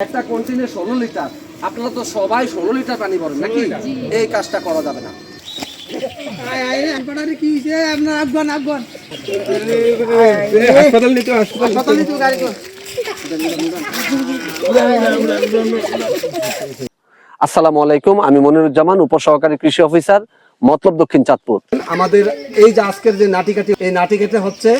একটা কন্টিনে ষোলো লিটার আপনারা তো সবাই ষোলো লিটার পানি ভরেন নাকি? এই কাজটা করা যাবে না। আসসালামু আলাইকুম আমি মনিরুজ্জামান উপসহকারী কৃষি অফিসার মতলব দক্ষিণ চাঁদপুর। আমাদের এই যে আজকের যে নাটিকাটি এই নাটিকাটি হচ্ছে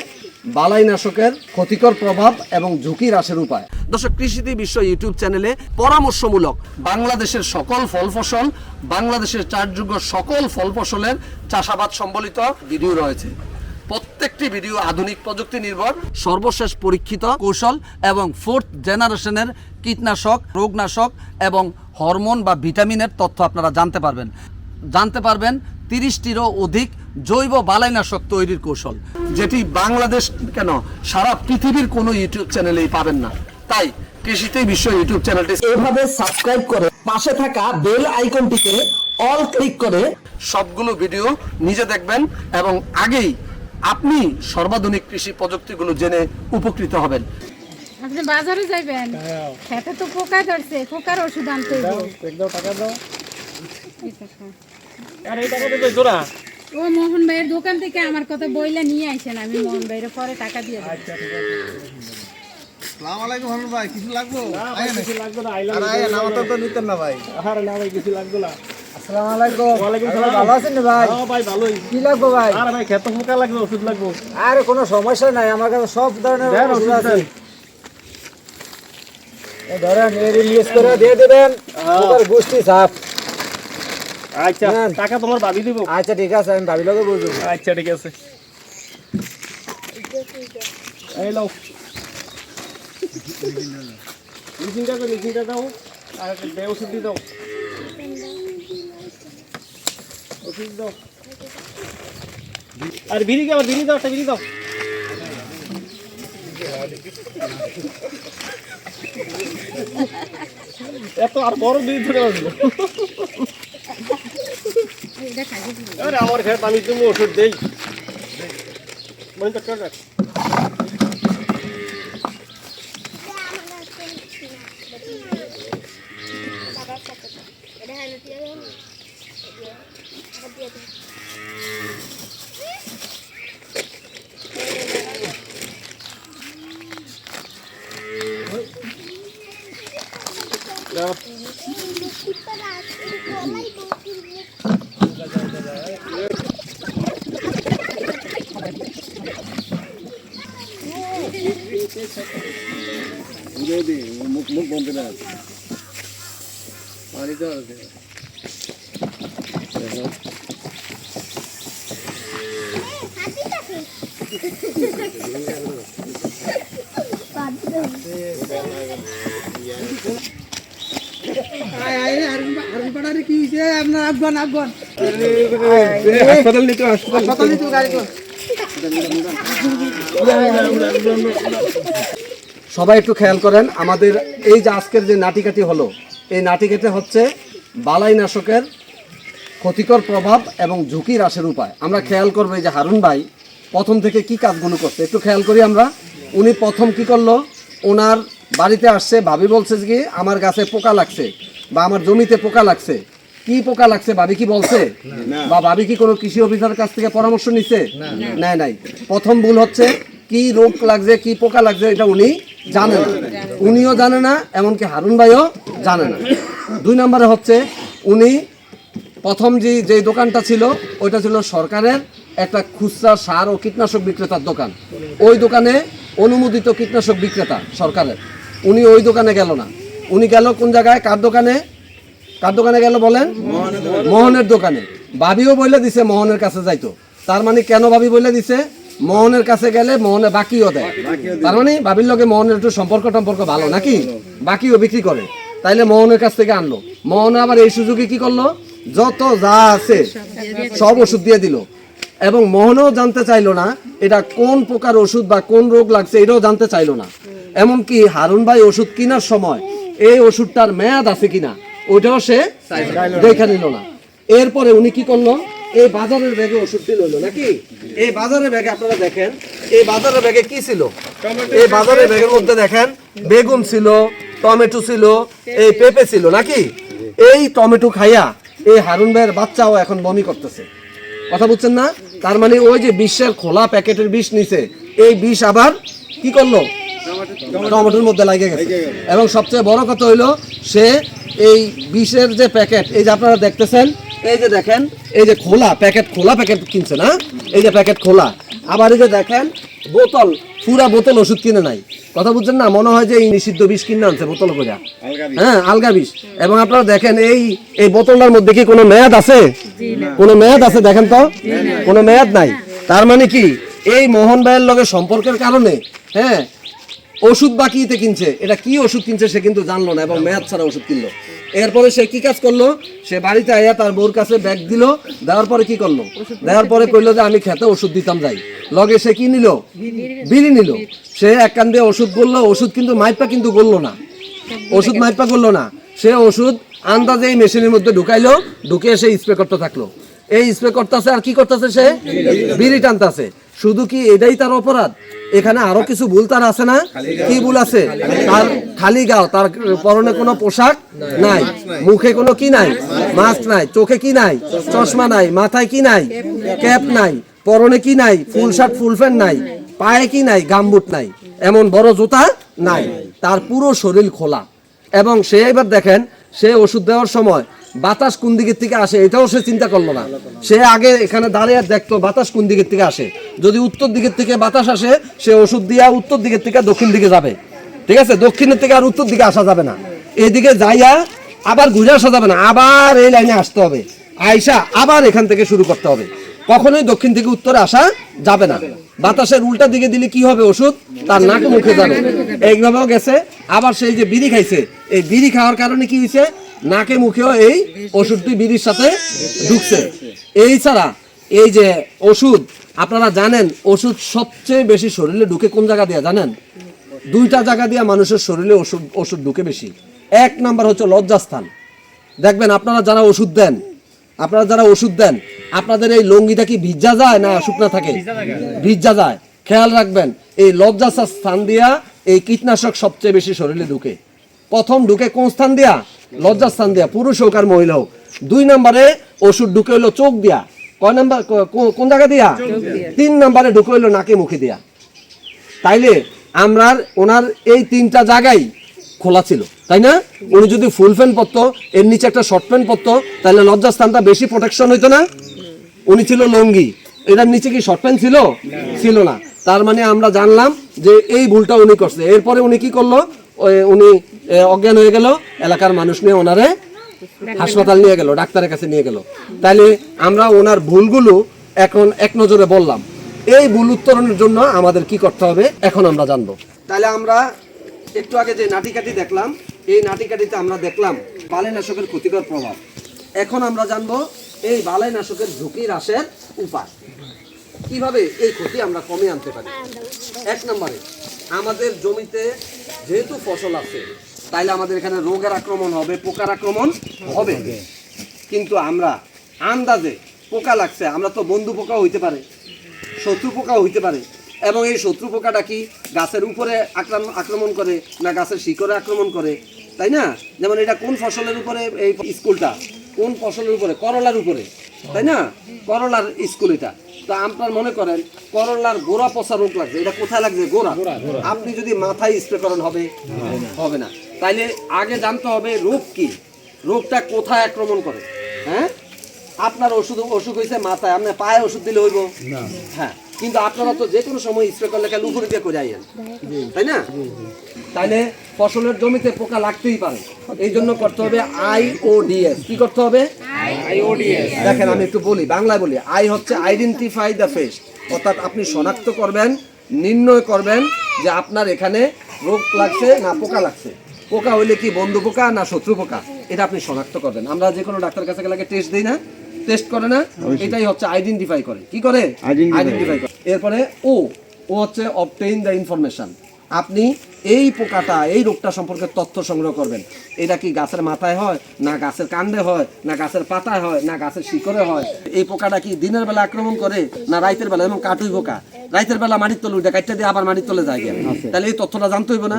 বালাই নাশকের ক্ষতিকর প্রভাব এবং ঝুঁকি হ্রাসের উপায়। দর্শক কৃষিতে বিশ্ব ইউটিউব চ্যানেলে পরামর্শমূলক বাংলাদেশের সকল ফল ফসল বাংলাদেশের চাষযোগ্য সকল ফল ফসলের চাষাবাদ সম্বলিত ভিডিও রয়েছে। প্রত্যেকটি ভিডিও আধুনিক প্রযুক্তি নির্ভর, সর্বশেষ পরীক্ষিত কৌশল এবং ফোর্থ জেনারেশনের কীটনাশক, রোগনাশক এবং হরমোন বা ভিটামিনের তথ্য আপনারা জানতে পারবেন। জানতে পারবেন তিরিশটিরও অধিক জৈব বালাইনাশক তৈরির কৌশল যেটি বাংলাদেশ কেন সারা পৃথিবীর কোনো ইউটিউব চ্যানেলেই পাবেন না। তাই কৃষিতে বিশ্ব ইউটিউব চ্যানেলটি এভাবে সাবস্ক্রাইব করে পাশে থাকা বেল আইকনটিতে অল ক্লিক করে সবগুলো ভিডিও নিজে দেখবেন এবং আগেই আপনি সর্বাধুনিক কৃষি প্রযুক্তিগুলো জেনে উপকৃত হবেন। আপনি বাজারে যাইবেন? খেতে তো পোকা ধরছে পোকার ওষুধ আনতে এই টাকা। ও মোহন ভাইয়ের দোকান থেকে আমার কথা বইলা নিয়ে আইছেন আমি মোহন ভাইয়ের পরে টাকা দিয়ে দেব। সালাম আলাইকুম হারুন ভাই কিছু লাগবো? আয় না আরে আয় আমার তো নিতেন না ভাই। আরে না ভাই কিছু লাগবে না। আসসালামু আলাইকুম। ওয়ালাইকুম সালাম। ভালো আছেন ভাই? হ্যাঁ ভাই ভালোই। কি লাগবো ভাই? আরে ভাই খেতে পোকা লাগবে ওষুধ লাগবে। আরে কোনো সমস্যা নাই আমার কাছে সব ধরনের ওষুধ আছে। ধরেন এর ইউজ করে দিয়ে দিবেন ওটার গোষ্ঠী সাপ। আচ্ছা। টাকা তোমার ভাবি দিব? আচ্ছা ঠিক আছে আমি ভাবি লোকে বুঝব আচ্ছা ঠিক আছে। এই লাও। মেশিনটা তো মেশিনটা দাও আর দে ওষুধ দাও। ওষুধ দাও। আর বিড়ি দাও বিড়ি দাও একটা বিড়ি দাও। এত আর বড় বিড়ি ধরে আসলো। আমার খেত আমি তুমি ওষুধ দেই। মনে তো চল আয় আয় রে হারুন হারুন পাড়ারে কি হইছে আপনার আফগান আফগান হাসপাতাল নিতে হাসপাতাল হাসপাতালে তো গাড়ি কর সবাই একটু খেয়াল করেন, আমাদের এই যে আজকের যে নাটিকাটি হলো, এই নাটিকাটি হচ্ছে বালাই নাশকের ক্ষতিকর প্রভাব এবং ঝুঁকি হ্রাসের উপায়। আমরা খেয়াল করব যে হারুন ভাই প্রথম থেকে কি কাজগুলো করছে। একটু খেয়াল করি আমরা। উনি প্রথম কি করল? ওনার বাড়িতে আসছে, ভাবি বলছে যে কি, আমার গাছে পোকা লাগছে বা আমার জমিতে পোকা লাগছে। কি পোকা লাগছে ভাবি কি বলছে? বা ভাবি কি কোনো কৃষি অফিসারের কাছ থেকে পরামর্শ নিছে? নেয় নাই। প্রথম ভুল হচ্ছে কি রোগ লাগছে কি পোকা লাগছে এটা উনি জানে না। উনিও জানে না এমনকি হারুন ভাইও জানে না। দুই নম্বরে হচ্ছে উনি প্রথম যে যে দোকানটা ছিল ওইটা ছিল সরকারের একটা খুচরা সার ও কীটনাশক বিক্রেতার দোকান। ওই দোকানে অনুমোদিত কীটনাশক বিক্রেতা সরকারের। উনি ওই দোকানে গেল না। উনি গেল কোন জায়গায়? কার দোকানে? কার দোকানে গেল বলেন? মোহনের দোকানে। ভাবিও বলে দিছে মোহনের কাছে যাইতো। তার মানে কেন ভাবি বলে দিছে? মোহনের কাছে গেলে মোহনে বাকিও দেয়। তার মানে ভাবির লগে মোহনের একটু সম্পর্ক টম্পর্ক ভালো নাকি? বাকিও বিক্রি করে। তাইলে মোহনের কাছ থেকে আনলো। মোহন আবার এই সুযোগে কি করল? যত যা আছে, সব ওষুধ দিয়ে দিল। এবং মোহনও জানতে চাইলো না, এটা কোন প্রকার ওষুধ বা কোন রোগ লাগছে, এটাও জানতে চাইলো না। এমনকি হারুন ভাই ওষুধ কেনার সময় এই ওষুধটার মেয়াদ আছে কিনা ওইটাও সে দেখে নিল না। এরপরে উনি কি করল? এই বাজারের ব্যাগে ওষুধটি লইলো নাকি? এই বাজারের ব্যাগে আপনারা দেখেন এই বাজারের ব্যাগে কি ছিল? এই বাজারের ব্যাগের মধ্যে দেখেন বেগুন ছিল টমেটো ছিল এই পেঁপে ছিল নাকি? এই টমেটো খাইয়া এই হারুন ভাইয়ের বাচ্চাও এখন বমি করতেছে। কথা বুঝছেন না? তার মানে ওই যে বিশ্বের খোলা প্যাকেটের বিষ নিছে এই বিষ আবার কি করল? টমেটোর মধ্যে লাগে গেছে। এবং সবচেয়ে বড় কথা হইল সে এই বিষের যে প্যাকেট এই যে আপনারা দেখতেছেন এই যে দেখেন এই যে খোলা প্যাকেট খোলা প্যাকেট কিনছে না? এই যে প্যাকেট খোলা। আবার এই যে দেখেন বোতল পুরা বোতল ওষুধ কিনে নাই। কথা বুঝছেন না? মনে হয় যে এই নিষিদ্ধ বিষ কিনে আনছে বোতল করে হ্যাঁ আলগা বিষ। এবং আপনারা দেখেন এই এই বোতলটার মধ্যে কি কোনো মেয়াদ আছে? কোনো মেয়াদ আছে দেখেন তো? কোনো মেয়াদ নাই। তার মানে কি? এই মোহন ভাইয়ের লগে সম্পর্কের কারণে হ্যাঁ ওষুধ বাকিতে কিনছে। এটা কি ওষুধ কিনছে সে কিন্তু জানলো না এবং মেয়াদ ছাড়া ওষুধ কিনলো। এরপরে সে কি কাজ করল? সে বাড়িতে আইয়া তার বউর কাছে ব্যাগ দিল দেওয়ার পরে কি করল? দেওয়ার পরে কইলো যে আমি খেতে ওষুধ দিতাম যাই। লগে সে কি নিল? বিড়ি নিল। সে এক কান দিয়ে ওষুধ করল ওষুধ কিন্তু মাইপা কিন্তু করল না। ওষুধ মাইপা করল না। সে ওষুধ আন্দাজে এই মেশিনের মধ্যে ঢুকাইলো ঢুকে সে স্প্রে করতে থাকল। এই স্প্রে করতেছে আর কি করতেছে সে? বিড়ি টানতেছে। শুধু কি এটাই তার অপরাধ? এখানে আরও কিছু ভুল তার আছে না? কি ভুল আছে? তার খালি গাও, তার পরনে কোনো পোশাক নাই। মুখে কোনো কি নাই? মাস্ক নাই। চোখে কি নাই? চশমা নাই। মাথায় কি নাই? ক্যাপ নাই। পরনে কি নাই? ফুল শার্ট, ফুল প্যান্ট নাই। পায়ে কি নাই? গামবুট নাই। এমন বড় জুতা নাই। তার পুরো শরীর খোলা। এবং সে এবার দেখেন, সে ওষুধ দেওয়ার সময় বাতাস কোন দিকের থেকে আসে, এটাও সে চিন্তা করল না। সে আগে এখানে দাঁড়িয়ে দেখতো বাতাস কোন দিকের থেকে আসে। যদি উত্তর দিকের থেকে বাতাস আসে, সে ওষুধ দিয়া উত্তর দিকের থেকে দক্ষিণ দিকে যাবে। ঠিক আছে? দক্ষিণের থেকে আর উত্তর দিকে আসা যাবে না। এদিকে যাইয়া আবার ঘুরে আসা যাবে না। আবার এই লাইনে আসতে হবে। আয়সা আবার এখান থেকে শুরু করতে হবে। কখনোই দক্ষিণ থেকে উত্তরে আসা যাবে না। বাতাসের উল্টা দিকে দিলে কি হবে ওষুধ? তার নাকে মুখে যাবে। এইভাবেও গেছে। আবার সেই যে বিড়ি খাইছে, এই বিড়ি খাওয়ার কারণে কি হয়েছে নাকে মুখেও এই ওষুধটি বিড়ির সাথে ঢুকছে। এই ছাড়া এই যে ওষুধ আপনারা জানেন ওষুধ সবচেয়ে বেশি শরীরে ঢুকে কোন জায়গা দিয়ে জানেন? দুইটা জায়গা দিয়ে মানুষের শরীরে ওষুধ ওষুধ ঢুকে বেশি। এক নাম্বার হচ্ছে লজ্জাস্থান। দেখবেন আপনারা যারা ওষুধ দেন আপনারা যারা ওষুধ দেন আপনাদের এই লঙ্গিটা কি ভিজা যায় না শুকনা থাকে? ভিজা যায়। খেয়াল রাখবেন এই লজ্জাস্থান স্থান দিয়া এই কীটনাশক সবচেয়ে বেশি শরীরে ঢুকে। প্রথম ঢুকে কোন স্থান দিয়া? লজ্জাস্থান দিয়া পুরুষ হোক আর মহিলা হোক দুই নম্বরে ওষুধ ঢুকে হইল চোখ দিয়া। কয় নাম্বার কোন জায়গা দিয়া? তিন নম্বরে ঢুকে হইল নাকে মুখে দিয়া। তাইলে আমরা ওনার এই তিনটা জায়গায় খোলা ছিল তাই না? উনি যদি ফুল প্যান্ট পরতো এর নিচে একটা শর্ট প্যান্ট পরতো তাহলে লজ্জাস্থানটা বেশি প্রোটেকশন হইতো না? উনি ছিল লঙ্গি। এটার নিচে কি শর্ট প্যান্ট ছিল? ছিল না। তার মানে আমরা জানলাম যে এই ভুলটা উনি করছে। এরপরে উনি কি করল? উনি অজ্ঞান হয়ে গেল এলাকার মানুষ নিয়ে ওনারে হাসপাতাল নিয়ে গেল ডাক্তারের কাছে নিয়ে গেল। তাহলে আমরা ওনার ভুলগুলো এখন এক নজরে বললাম। এই ভুল উত্তরণের জন্য আমাদের কি করতে হবে এখন আমরা জানব। তাহলে আমরা একটু আগে যে নাটিকাটি দেখলাম এই নাটিকাটিতে আমরা দেখলাম বালাইনাশকের ক্ষতিকর প্রভাব। এখন আমরা জানব এই বালাইনাশকের ঝুঁকি হ্রাসের উপায়। কীভাবে এই ক্ষতি আমরা কমে আনতে পারি? এক নম্বরে আমাদের জমিতে যেহেতু ফসল আছে, তাইলে আমাদের এখানে রোগের আক্রমণ হবে, পোকার আক্রমণ হবে। কিন্তু আমরা আন্দাজে পোকা লাগছে, আমরা তো বন্ধু পোকা হইতে পারে, শত্রু পোকাও হইতে পারে। এবং এই শত্রু পোকাটা কি গাছের উপরে আক্রমণ করে না গাছের শিকড়ে আক্রমণ করে? তাই না? যেমন এটা কোন ফসলের উপরে, এই স্কুলটা? কোন ফসলের উপরে? করলার উপরে। তাই না? করলার স্কুল এটা। তা আপনার মনে করেন করলার গোড়া পচা রোগ লাগছে এটা কোথায় লাগছে? গোড়া। আপনি যদি মাথায় স্প্রে করেন হবে হবে না। তাইলে আগে জানতে হবে রোগ কি। রোগটা কোথায় আক্রমণ করে হ্যাঁ? আপনার ওষুধ অসুখ হয়েছে মাথায় আপনি পায়ে ওষুধ দিলে হইব। হ্যাঁ কিন্তু আপনারা তো যে কোনো সময় স্প্রে করলে খালি উপরে দিয়ে করে তাই না? তাইলে ফসলের জমিতে পোকা লাগতেই পারে। এই জন্য করতে হবে আইওডিএস কি করতে হবে? দেখেন আমি একটু বলি বাংলায় বলি আই হচ্ছে আইডেন্টিফাই দ্য ফেস অর্থাৎ আপনি শনাক্ত করবেন নির্ণয় করবেন যে আপনার এখানে রোগ লাগছে না পোকা লাগছে। পোকা হইলে কি বন্ধু পোকা না শত্রু পোকা? এটা আপনি শনাক্ত করবেন। আমরা যে কোনো ডাক্তার কাছে গেলে টেস্ট দিই না টেস্ট করে না এটাই হচ্ছে আইডেন্টিফাই করে। কি করে? আইডেন্টিফাই করে। এরপরে ও ও হচ্ছে অবটেইন দ্য ইনফরমেশন আপনি এই পোকাটা এই রোগটা সম্পর্কে তথ্য সংগ্রহ করবেন। এটা কি গাছের মাথায় হয় না গাছের কাণ্ডে হয় না গাছের পাতায় হয় না গাছের শিকড়ে হয়? এই পোকাটা কি দিনের বেলা আক্রমণ করে না রাইতের বেলা? এবং কাটুই পোকা। রাইতের বেলা মাটির তলে উঠে কাটতে দিয়ে আবার মাটির তলে যায় গিয়া। তাহলে এই তথ্যটা জানতে হইব না।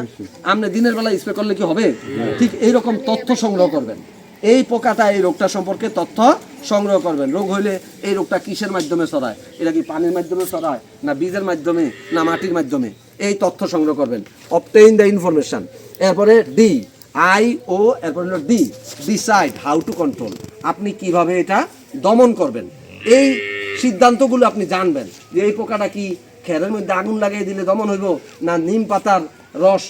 আপনি দিনের বেলা স্প্রে করলে কি হবে? ঠিক এইরকম তথ্য সংগ্রহ করবেন। এই পোকাটা এই রোগটা সম্পর্কে তথ্য সংগ্রহ করবেন। রোগ হইলে এই রোগটা কিসের মাধ্যমে ছড়ায়? এটা কি পানির মাধ্যমে ছড়ায়? না বীজের মাধ্যমে? না মাটির মাধ্যমে? এই তথ্য সংগ্রহ করবেন। অবটেইন দ্য ইনফরমেশন এরপরে ডি আই ও এরপরে হলো D decide how to control আপনি কীভাবে এটা দমন করবেন? এই সিদ্ধান্তগুলো আপনি জানবেন যে এই পোকাটা কি খেরের মধ্যে আগুন লাগিয়ে দিলে দমন হইব, না নিম পাতার রস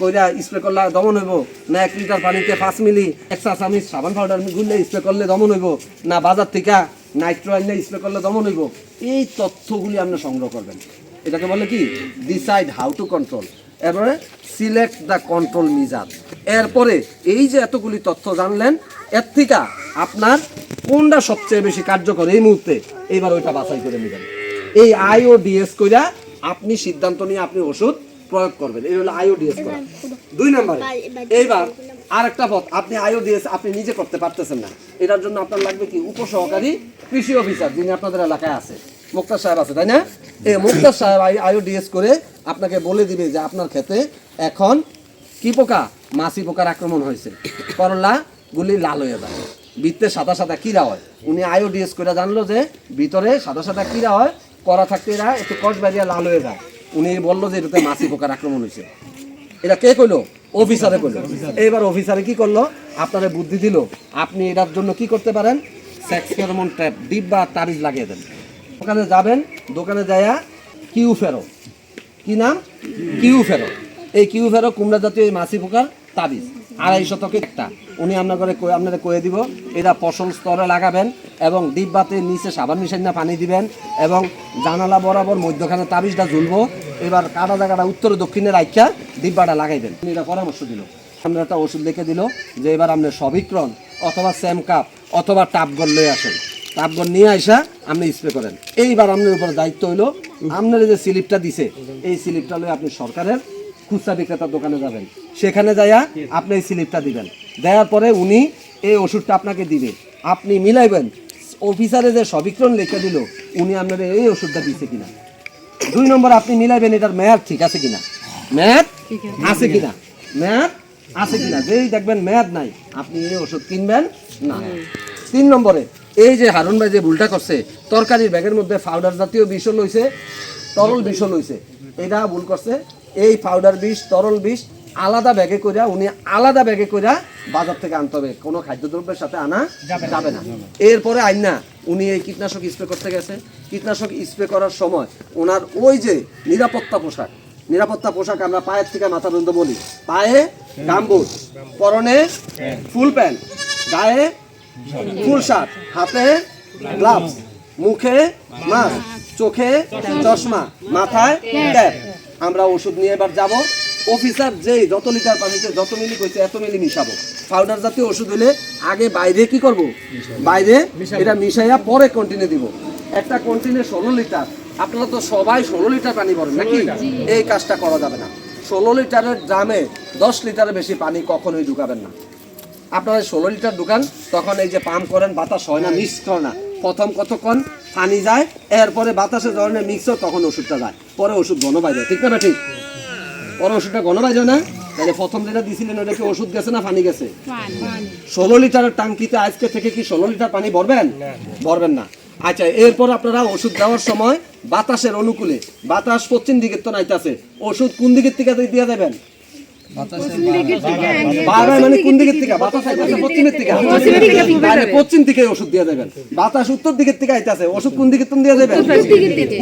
কইরা স্প্রে করলে দমন হইব। না এক লিটার পানিতে পাঁচ মিলি একশো চামিচ সাবান পাউডার গুললে স্প্রে করলে দমন হইব। না বাজার থেকে নাইট্রো আনলে স্প্রে করলে দমন হইব। এই তথ্যগুলি আপনি সংগ্রহ করবেন। এটাকে বলে কি? ডিসাইড হাউ টু কন্ট্রোল এরপরে সিলেক্ট দ্য কন্ট্রোল মিজার এরপরে এই যে এতগুলি তথ্য জানলেন, এর থেকে আপনার কোনটা সবচেয়ে বেশি কার্যকর এই মুহূর্তে? এইবার ওইটা বাছাই করে নেবেন। এই আইওডিএস কইরা আপনি সিদ্ধান্ত নিয়ে আপনি ওষুধ প্রয়োগ করবেন। এই হলো আইওডিএস করা। দুই নম্বরে। এইবার আরেকটা পথ। আপনি আইওডিএস আপনি নিজে করতে পারতেছেন না। এটার জন্য আপনার লাগবে কি? উপসহকারী কৃষি অফিসার যিনি আপনাদের এলাকায় আছে। মুক্তার সাহেব আছে তাই না? এই মুক্তার সাহেব আইওডিএস করে আপনাকে বলে দিবে যে আপনার ক্ষেতে এখন কি পোকা? মাছি পোকার আক্রমণ হয়েছে। করলা গুলি লাল হয়ে যায়। বৃত্তে সাদা সাদা কীরা হয়। উনি আইওডিএস করে জানলো যে ভিতরে সাদা সাদা কীরা হয় করা থাকতে এরা একটু কষ বাজিয়া লাল হয়ে যায়। উনি বলল যে এটাতে মাছি পোকার আক্রমণ হয়েছে এটা কে কইলো? অফিসারে কইলো। এইবার অফিসারে কি করল? আপনারে বুদ্ধি দিল, আপনি এটার জন্য কি করতে পারেন? সেক্স ফেরোমন ট্যাপ ডিপ বা তারিজ লাগিয়ে দেন। দোকানে যাবেন, দোকানে যায়া কিউ ফেরো। কি নাম? কিউ ফেরো। এই কিউ ফেরো কুমড়া জাতীয় এই মাছি পোকার তাবিজ। আড়াই শতকে একটা। উনি আপনার করে আপনারা কয়ে দিব এটা ফসল স্তরে লাগাবেন এবং ডিব্বাতে নিচে সাবান মিশাই না পানি দিবেন এবং জানালা বরাবর মধ্যখানে তাবিজটা ঝুলবো। এবার কাটা জায়গাটা উত্তর দক্ষিণে রাখা ডিব্বাটা লাগাইবেন। এটা পরামর্শ দিল। আমরা একটা ওষুধ লিখে দিল যে এবার আপনি সবিক্রণ অথবা স্যাম কাপ অথবা টাপগর লয়ে আসেন। টাপগর নিয়ে আসা আপনি স্প্রে করেন। এইবার আপনার উপর দায়িত্ব হইল, আপনার যে স্লিপটা দিছে, এই স্লিপটা লয়ে আপনি সরকারের খুচরা বিক্রেতার দোকানে যাবেন। সেখানে যাইয়া আপনি এই স্লিপটা দিবেন। দেওয়ার পরে উনি এই ওষুধটা আপনাকে দিবে। আপনি মিলাইবেন। অফিসারে যে সবিক্রণ লিখে দিল উনি আপনার এই ওষুধটা দিছে কিনা। দুই নম্বর আপনি মিলাইবেন এটার মেয়াদ ঠিক আছে কিনা? মেয়াদ আছে। কিনা? মেয়াদ আছে কিনা? যেই দেখবেন মেয়াদ নাই আপনি এই ওষুধ কিনবেন না। তিন নম্বরে এই যে হারুন ভাই যে ভুলটা করছে তরকারির ব্যাগের মধ্যে পাউডার জাতীয় বিষ লইছে তরল বিষ লইছে এটা ভুল করছে। এই পাউডার বিষ তরল বিষ আলাদা ব্যাগে কইরা উনি আলাদা ব্যাগে কইরা বাজার থেকে আনতে হবে। কোনো খাদ্যদ্রব্যের সাথে আনা যাবে না। এরপরে আইন উনি এই কীটনাশক স্প্রে করতে গেছে। কীটনাশক স্প্রে করার সময় ওনার ওই যে নিরাপত্তা পোশাক নিরাপত্তা পোশাক আমরা পায়ের থেকে মাথা পর্যন্ত বলি। পায়ে গাম্বুট পরনে ফুল প্যান্ট গায়ে ফুল শার্ট হাতে গ্লাভস মুখে মাস্ক চোখে চশমা মাথায় ক্যাপ আমরা ওষুধ নিয়ে এবার যাব। অফিসার যেই যত লিটার পানিতে যত মিলি কইছে এত মিলি মিশাবো। পাউডার জাতীয় ওষুধ হলে আগে বাইরে কি করব? বাইরে এটা মিশাইয়া পরে কন্টিনিউ দিব। একটা কন্টিনিউ ষোলো লিটার আপনারা তো সবাই ষোলো লিটার পানি ভরেন নাকি? এই কাজটা করা যাবে না। ষোলো লিটারের ড্রামে দশ লিটারের বেশি পানি কখনোই ঢুকাবেন না। আপনারা ষোলো লিটার দোকান তখন এই যে পাম্প করেন বাতাস হয় না মিস করে না। প্রথম কতক্ষণ? পানি যায় এরপরে বাতাসে ধরনের মিক্স হয় তখন ওষুধটা যায়। পরে ওষুধ ঘন বাইরে ঠিক না ঠিক পরে ওষুধটা ঘন বাইরে না? তাহলে প্রথম যেটা দিছিলেন ওটা কি ওষুধ গেছে না পানি গেছে? ষোলো লিটারের টাঙ্কিতে আজকে থেকে কি ষোলো লিটার পানি ভরবেন? ভরবেন না। আচ্ছা এরপর আপনারা ওষুধ দেওয়ার সময় বাতাসের অনুকূলে বাতাস পশ্চিম দিকের তো নাইতাছে ওষুধ কোন দিকের থেকে দিয়ে দেবেন? বারবার মানে কোন দিকের থেকে? বাতাস আইতাছে পশ্চিমের থেকে? পশ্চিম দিকে ওষুধ দিয়ে দেবেন বাতাস উত্তর দিকের থেকে আইতাছে। ওষুধ কোন দিকে দিয়ে দেবেন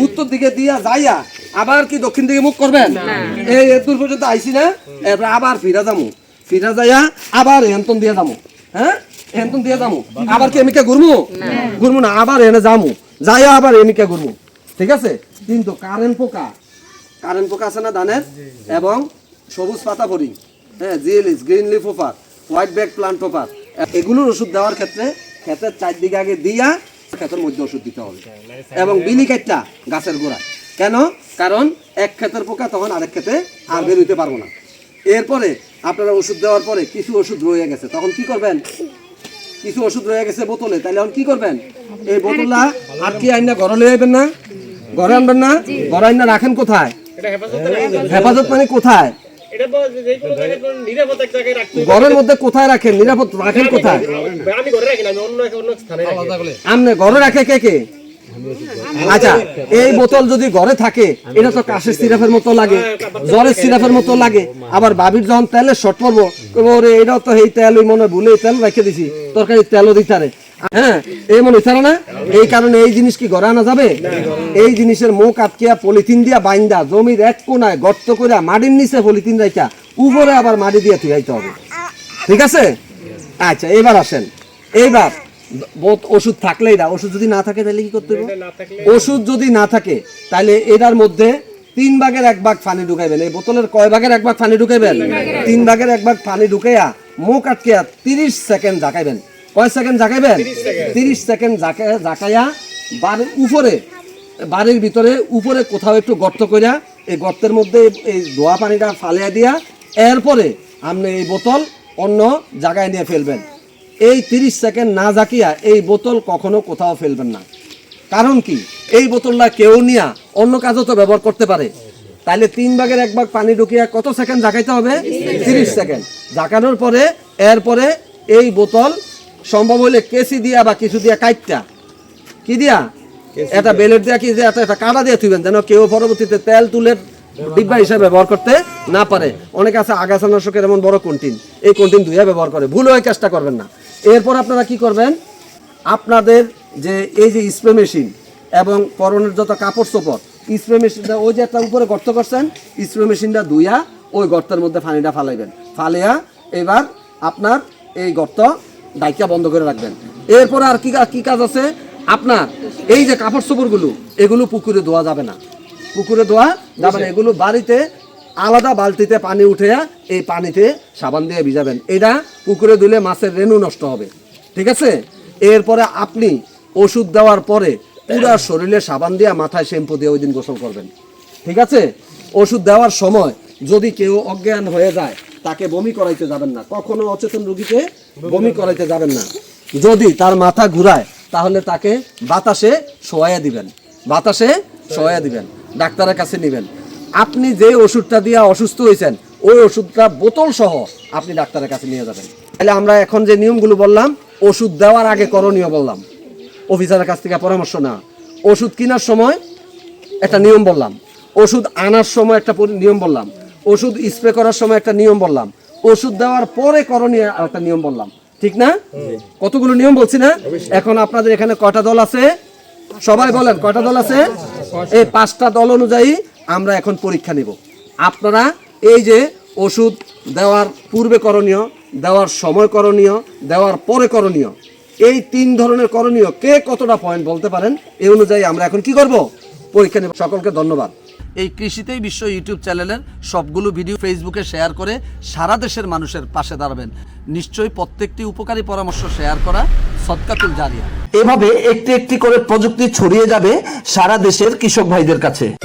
উত্তর দিকে। দিয়া যাইয়া আবার কি দক্ষিণ দিকে মুখ করবেন? এই দূর পর্যন্ত আইছি না। এরপর আবার ফিরা যামু। ফিরা যাইয়া আবার এন্তন দিয়ে যামু। হ্যাঁ? এন্তন দিয়ে যামু। আবার কি এমিকা ঘুরমু? ঘুরমু না আবার এনে যামু। যাইয়া আবার এমিকা ঘুরমু। ঠিক আছে? কিন্তু কারেন্ট পোকা কারেন্ট পোকা আছে না ধানের? এবং সবুজ পাতা ফড়িং হ্যাঁ জিএলিস green leaf hopper white back plant hopper এগুলোর ওষুধ দেওয়ার ক্ষেত্রে ক্ষেতের চারদিকে আগে দিয়া ক্ষেতের মধ্যে ওষুধ দিতে হবে। এবং বিলি কাটটা গাছের গোড়ায়। কেন? কারণ এক ক্ষেতের পোকা তখন আরেক ক্ষেতে আর বের হইতে পারব না। এরপরে আপনারা ওষুধ দেওয়ার পরে কিছু ওষুধ রয়ে গেছে। তখন কি করবেন? কিছু ওষুধ রয়ে গেছে বোতলে তাহলে এখন কি করবেন? এই বোতলটা আর কি আইনা ঘরে লয়ে আইবেন না? ঘরে আনবেন না? ঘরে আইনা রাখেন কোথায়? এটা হেফাজতে রাখবেন। হেফাজত মানে কোথায়? এটা বল- যে কোনো জায়গায় কোনো নিরাপদ এক জায়গায় রাখতে হবে। ঘরের মধ্যে কোথায় রাখেন? নিরাপদ রাখেন কোথায়? আমি ঘরে রাখি না, আমি অন্য অন্য স্থানে রাখি। ঘরে রাখে কে কে? আচ্ছা এই বোতল যদি ঘরে থাকে এটা তো কাশের সিরাপের মতো লাগে জ্বরের সিরাপের মতো লাগে। আবার বাবির যখন তেলের শর্ট পড়ব কইবো, ওরে এটাও তো এই তেল ওই মনে হয় ভুলে তেল রেখে দিছি তরকারি তেলও দিতারে হ্যাঁ এই মনে হইতারে না এই কারণে এই জিনিস কি ঘরে আনা যাবে? এই জিনিসের মুখ আটকিয়া পলিথিন দিয়া বাইন্দা জমির এক কোনায় গর্ত করে মাটির নিচে পলিথিন রাখা উপরে আবার মাটি দিয়ে থুয়াইতে হবে। ঠিক আছে? আচ্ছা এবার আসেন। এইবার ওষুধ থাকলেই না ওষুধ যদি না থাকে তাহলে কি করতে হবে ওষুধ যদি না থাকে তাহলে এটার মধ্যে তিন ভাগের এক ভাগ পানি ঢুকাইবেন। এই বোতলের কয় ভাগের এক ভাগ পানি ঢুকাইবেন? তিন ভাগের এক ভাগ। পানি ঢুকাইয়া মুখ আটকিয়া তিরিশ সেকেন্ড জাকাইবেন কয় সেকেন্ড জাকাইবেন তিরিশ সেকেন্ড। জাকা- জাকাইয়া বাড়ির উপরে বাড়ির ভিতরে উপরে কোথাও একটু গর্ত কইরা এই গর্তের মধ্যে এই ধোয়া পানিটা ফালিয়া দিয়া এরপরে আপনি এই বোতল অন্য জায়গায় নিয়ে ফেলবেন। এই তিরিশ সেকেন্ড না জাকিয়া এই বোতল কখনো কোথাও ফেলবেন না। কারণ কি? এই বোতলটা কেউ নিয়া অন্য কাজও তো ব্যবহার করতে পারে। তাইলে তিন ভাগের এক ভাগ পানি ঢুকিয়া কত সেকেন্ড জাকাইতে হবে? তিরিশ সেকেন্ড। জাকানোর পরে এরপরে এই বোতল সম্ভব হলে কেসি দিয়া বা কিছু দিয়া কাইটটা। কি দিয়া? এটা বেলেট দিয়া কি দিয়া একটা একটা কাটা দিয়ে থুইবেন যেন কেউ পরবর্তীতে তেল তুলে ডিব্বা হিসাবে ব্যবহার করতে না পারে। অনেক আছে আগাছানাশকের এমন বড় কন্টিন। এই কন্টিন ধুইয়া ব্যবহার করে। ভুল হয়ে কাজটা করবেন না। এরপর আপনারা কি করবেন? আপনাদের যে এই যে স্প্রে মেশিন এবং পরনের যত কাপড় চোপড় স্প্রে মেশিনটা ওই যে একটা উপরে গর্ত করছেন স্প্রে মেশিনটা ধুইয়া ওই গর্তের মধ্যে পানিটা ফালাইবেন। ফালিয়া এবার আপনার এই গর্ত ডাইকা বন্ধ করে রাখবেন। এরপরে আর কি কি কাজ আছে? আপনার এই যে কাপড় চোপড়গুলো, এগুলো পুকুরে ধোয়া যাবে না। পুকুরে ধোয়া যাবে না। এগুলো বাড়িতে আলাদা বালতিতে পানি উঠে এই পানিতে সাবান দিয়ে ভিজাবেন। এটা পুকুরে দিলে মাছের রেণু নষ্ট হবে। ঠিক আছে? এরপরে আপনি ওষুধ দেওয়ার পরে পুরা শরীরে সাবান দিয়ে মাথায় শ্যাম্পু দিয়ে ওই দিন গোসল করবেন। ঠিক আছে? ওষুধ দেওয়ার সময় যদি কেউ অজ্ঞান হয়ে যায় তাকে বমি করাইতে যাবেন না। কখনো অচেতন রোগীকে বমি করাইতে যাবেন না। যদি তার মাথা ঘুরায়, তাহলে তাকে বাতাসে শোয়াইয়া দিবেন। বাতাসে শোয়াইয়া দিবেন। ডাক্তারের কাছে নেবেন। আপনি যে ওষুধটা দিয়ে অসুস্থ হয়েছেন ওই ওষুধটা বোতল সহ আপনি ডাক্তারের কাছে নিয়ে যাবেন। তাহলে আমরা এখন যে নিয়মগুলো বললাম, ওষুধ দেওয়ার আগে করণীয় বললাম। অফিসারের কাছ থেকে পরামর্শ না ওষুধ কেনার সময় একটা নিয়ম বললাম। ওষুধ আনার সময় একটা নিয়ম বললাম। ওষুধ স্প্রে করার সময় একটা নিয়ম বললাম। ওষুধ দেওয়ার পরে করণীয় আর একটা নিয়ম বললাম। ঠিক না? কতগুলো নিয়ম বলছি না? এখন আপনাদের এখানে কটা দল আছে? সবাই বলেন কটা দল আছে? এই পাঁচটা দল অনুযায়ী আমরা এখন পরীক্ষা নিব। আপনারা এই যে ওষুধ দেওয়ার পূর্বে করণীয় দেওয়ার সময় করণীয় দেওয়ার পরে করণীয় এই তিন ধরনের করণীয় কে কতটা পয়েন্ট বলতে পারেন? এই অনুযায়ী আমরা এখন কি করব? পরীক্ষা নেব। সকলকে ধন্যবাদ। এই কৃষিতেই বিশ্ব ইউটিউব চ্যানেলের সবগুলো ভিডিও ফেসবুকে শেয়ার করে সারা দেশের মানুষের পাশে দাঁড়াবেন। নিশ্চয়ই প্রত্যেকটি উপকারী পরামর্শ শেয়ার করা সৎকাতুল জারিয়া। এভাবে একটি একটি করে প্রযুক্তি ছড়িয়ে যাবে সারা দেশের কৃষক ভাইদের কাছে।